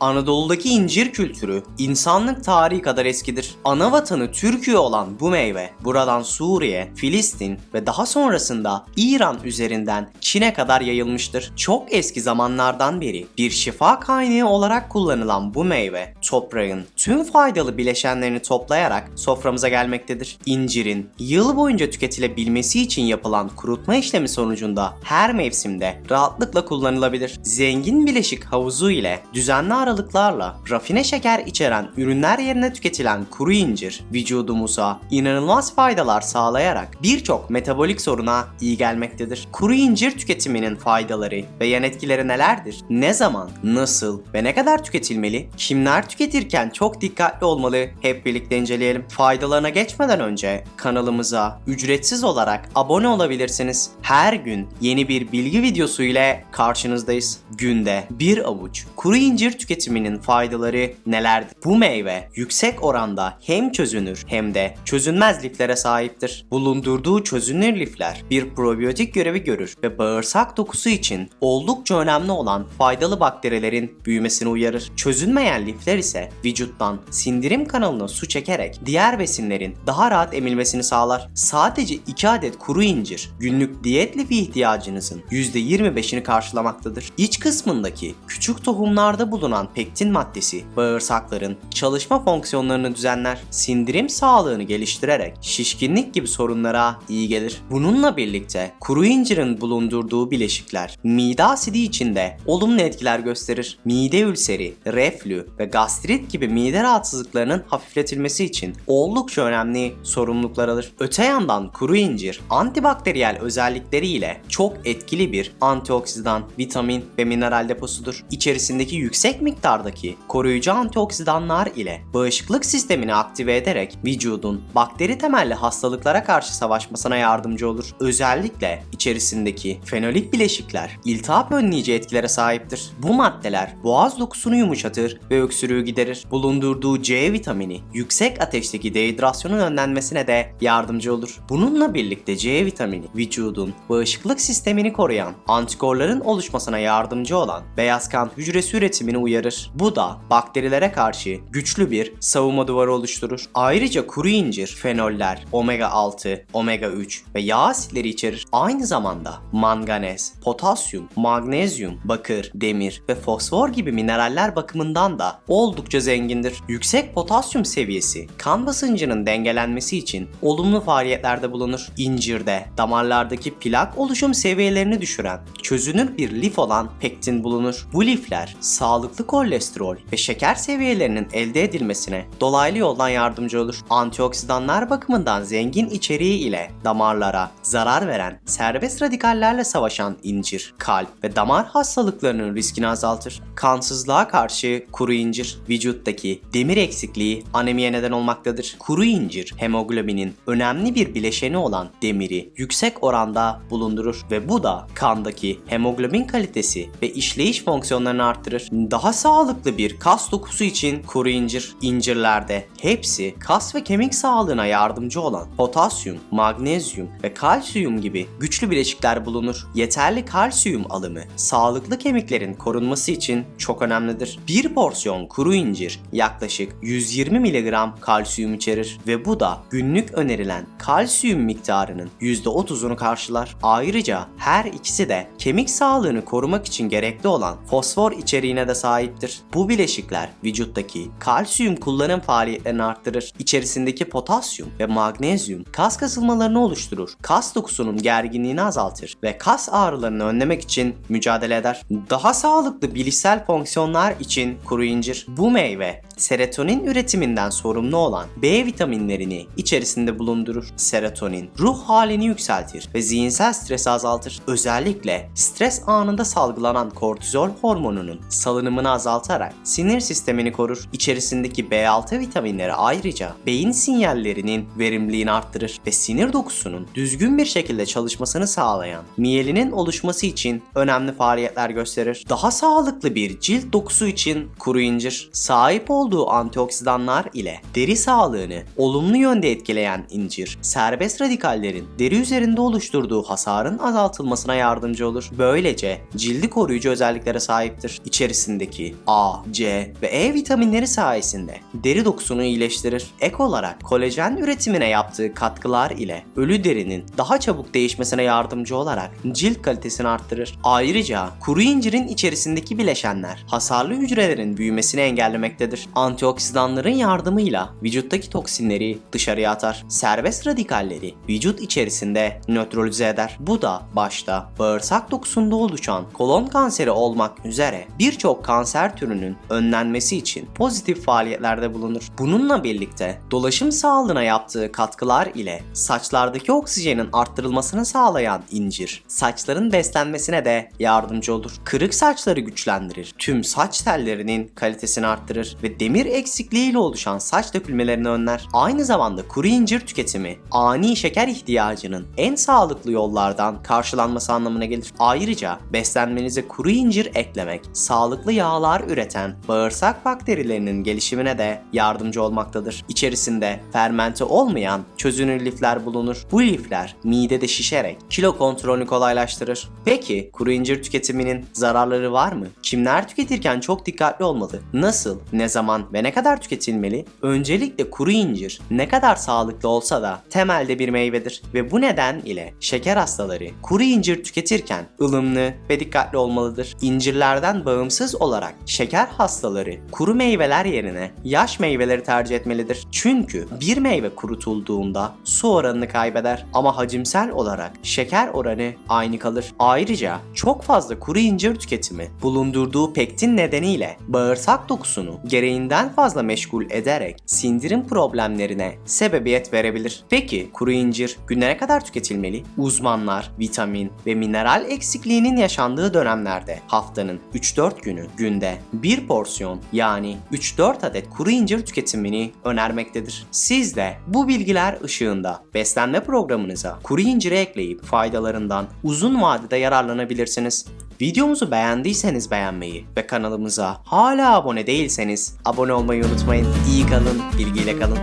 Anadolu'daki incir kültürü insanlık tarihi kadar eskidir. Ana vatanı Türkiye olan bu meyve buradan Suriye, Filistin ve daha sonrasında İran üzerinden Çin'e kadar yayılmıştır. Çok eski zamanlardan beri bir şifa kaynağı olarak kullanılan bu meyve toprağın tüm faydalı bileşenlerini toplayarak soframıza gelmektedir. İncirin yıl boyunca tüketilebilmesi için yapılan kurutma işlemi sonucunda her mevsimde rahatlıkla kullanılabilir. Zengin bileşik havuzu ile düzenli aralıklarla rafine şeker içeren ürünler yerine tüketilen kuru incir vücudumuza inanılmaz faydalar sağlayarak birçok metabolik soruna iyi gelmektedir. Kuru incir tüketiminin faydaları ve yan etkileri nelerdir? Ne zaman, nasıl ve ne kadar tüketilmeli? Kimler tüketirken çok dikkatli olmalı? Hep birlikte inceleyelim. Faydalarına geçmeden önce kanalımıza ücretsiz olarak abone olabilirsiniz. Her gün yeni bir bilgi videosu ile karşınızdayız. Günde bir avuç kuru incir tüketiminin faydaları nelerdir? Bu meyve yüksek oranda hem çözünür hem de çözünmez liflere sahiptir. Bulundurduğu çözünür lifler bir probiyotik görevi görür ve bağırsak dokusu için oldukça önemli olan faydalı bakterilerin büyümesini uyarır. Çözünmeyen lifler ise vücuttan sindirim kanalına su çekerek diğer besinlerin daha rahat emilmesini sağlar. Sadece 2 adet kuru incir günlük diyet lifi ihtiyacınızın %25'ini karşılamaktadır. İç kısmındaki küçük tohumlarda bulunan pektin maddesi bağırsakların çalışma fonksiyonlarını düzenler, sindirim sağlığını geliştirerek şişkinlik gibi sorunlara iyi gelir. Bununla birlikte kuru incirin bulundurduğu bileşikler mide asidi içinde olumlu etkiler gösterir. Mide ülseri, reflü ve gastrit gibi mide rahatsızlıklarının hafifletilmesi için oldukça önemli sorumluluklar alır. Öte yandan kuru incir antibakteriyel özellikleriyle çok etkili bir antioksidan, vitamin ve mineral deposudur. İçerisindeki yüksek miktardaki koruyucu antioksidanlar ile bağışıklık sistemini aktive ederek vücudun bakteri temelli hastalıklara karşı savaşmasına yardımcı olur. Özellikle içerisindeki fenolik bileşikler iltihap önleyici etkilere sahiptir. Bu maddeler boğaz dokusunu yumuşatır ve öksürüğü giderir. Bulundurduğu C vitamini yüksek ateşteki dehidrasyonun önlenmesine de yardımcı olur. Bununla birlikte C vitamini vücudun bağışıklık sistemini koruyan, antikorların oluşmasına yardımcı olan beyaz kan hücresi üretimini uyarır. Bu da bakterilere karşı güçlü bir savunma duvarı oluşturur. Ayrıca kuru incir, fenoller, omega 6, omega 3 ve yağ asitleri içerir. Aynı zamanda manganez, potasyum, magnezyum, bakır, demir ve fosfor gibi mineraller bakımından da oldukça zengindir. Yüksek potasyum seviyesi kan basıncının dengelenmesi için olumlu faaliyetlerde bulunur. İncirde damarlardaki plak oluşum seviyelerini düşüren çözünür bir lif olan pektin bulunur. Bu lifler sağlıklı kolesterol ve şeker seviyelerinin elde edilmesine dolaylı yoldan yardımcı olur. Antioksidanlar bakımından zengin içeriği ile damarlara zarar veren serbest radikallerle savaşan incir, kalp ve damar hastalıklarının riskini azaltır. Kansızlığa karşı kuru incir vücuttaki demir eksikliği anemiye neden olmaktadır. Kuru incir hemoglobinin önemli bir bileşeni olan demiri yüksek oranda bulundurur ve bu da kandaki hemoglobin kalitesi ve işleyiş fonksiyonlarını arttırır. Daha sağlıklı bir kas dokusu için kuru incir, incirlerde hepsi kas ve kemik sağlığına yardımcı olan potasyum, magnezyum ve kalsiyum gibi güçlü bileşikler bulunur. Yeterli kalsiyum alımı sağlıklı kemiklerin korunması için çok önemlidir. Bir porsiyon kuru incir yaklaşık 120 mg kalsiyum içerir ve bu da günlük önerilen kalsiyum miktarının %30'unu karşılar. Ayrıca her ikisi de kemik sağlığını korumak için gerekli olan fosfor içeriğine de sahiptir. Bu bileşikler vücuttaki kalsiyum kullanım faaliyetlerini arttırır. İçerisindeki potasyum ve magnezyum kas kasılmalarını oluşturur. Kas dokusunun gerginliğini azaltır ve kas ağrılarını önlemek için mücadele eder. Daha sağlıklı bilişsel fonksiyonlar için kuru incir. Bu meyve serotonin üretiminden sorumlu olan B vitaminlerini içerisinde bulundurur. Serotonin ruh halini yükseltir ve zihinsel stresi azaltır. Özellikle stres anında salgılanan kortizol hormonunun salınımını azaltarak sinir sistemini korur. İçerisindeki B6 vitaminleri ayrıca beyin sinyallerinin verimliliğini arttırır ve sinir dokusunun düzgün bir şekilde çalışmasını sağlayan miyelinin oluşması için önemli faaliyetler gösterir. Daha sağlıklı bir cilt dokusu için kuru incir sahip olduğu olduğu antioksidanlar ile deri sağlığını olumlu yönde etkileyen incir, serbest radikallerin deri üzerinde oluşturduğu hasarın azaltılmasına yardımcı olur. Böylece cildi koruyucu özelliklere sahiptir. İçerisindeki A, C ve E vitaminleri sayesinde deri dokusunu iyileştirir. Ek olarak kolajen üretimine yaptığı katkılar ile ölü derinin daha çabuk değişmesine yardımcı olarak cilt kalitesini arttırır. Ayrıca kuru incirin içerisindeki bileşenler hasarlı hücrelerin büyümesini engellemektedir. Antioksidanların yardımıyla vücuttaki toksinleri dışarıya atar. Serbest radikalleri vücut içerisinde nötralize eder. Bu da başta bağırsak dokusunda oluşan kolon kanseri olmak üzere birçok kanser türünün önlenmesi için pozitif faaliyetlerde bulunur. Bununla birlikte dolaşım sağlığına yaptığı katkılar ile saçlardaki oksijenin arttırılmasını sağlayan incir, saçların beslenmesine de yardımcı olur. Kırık saçları güçlendirir. Tüm saç tellerinin kalitesini arttırır ve demir eksikliğiyle oluşan saç dökülmelerini önler. Aynı zamanda kuru incir tüketimi ani şeker ihtiyacının en sağlıklı yollardan karşılanması anlamına gelir. Ayrıca beslenmenize kuru incir eklemek sağlıklı yağlar üreten bağırsak bakterilerinin gelişimine de yardımcı olmaktadır. İçerisinde fermente olmayan çözünür lifler bulunur. Bu lifler midede şişerek kilo kontrolünü kolaylaştırır. Peki kuru incir tüketiminin zararları var mı? Kimler tüketirken çok dikkatli olmalı? Nasıl, ne zaman ve ne kadar tüketilmeli? Öncelikle kuru incir ne kadar sağlıklı olsa da temelde bir meyvedir ve bu neden ile şeker hastaları kuru incir tüketirken ılımlı ve dikkatli olmalıdır. İncirlerden bağımsız olarak şeker hastaları kuru meyveler yerine yaş meyveleri tercih etmelidir. Çünkü bir meyve kurutulduğunda su oranını kaybeder ama hacimsel olarak şeker oranı aynı kalır. Ayrıca çok fazla kuru incir tüketimi bulundurduğu pektin nedeniyle bağırsak dokusunu gereğinden fazla meşgul ederek sindirim problemlerine sebebiyet verebilir. Peki kuru incir günlere kadar tüketilmeli? Uzmanlar vitamin ve mineral eksikliğinin yaşandığı dönemlerde haftanın 3-4 günü günde bir porsiyon yani 3-4 adet kuru incir tüketimini önermektedir. Siz de bu bilgiler ışığında beslenme programınıza kuru inciri ekleyip faydalarından uzun vadede yararlanabilirsiniz. Videomuzu beğendiyseniz beğenmeyi ve kanalımıza hala abone değilseniz abone olmayı unutmayın. İyi kalın, bilgiyle kalın.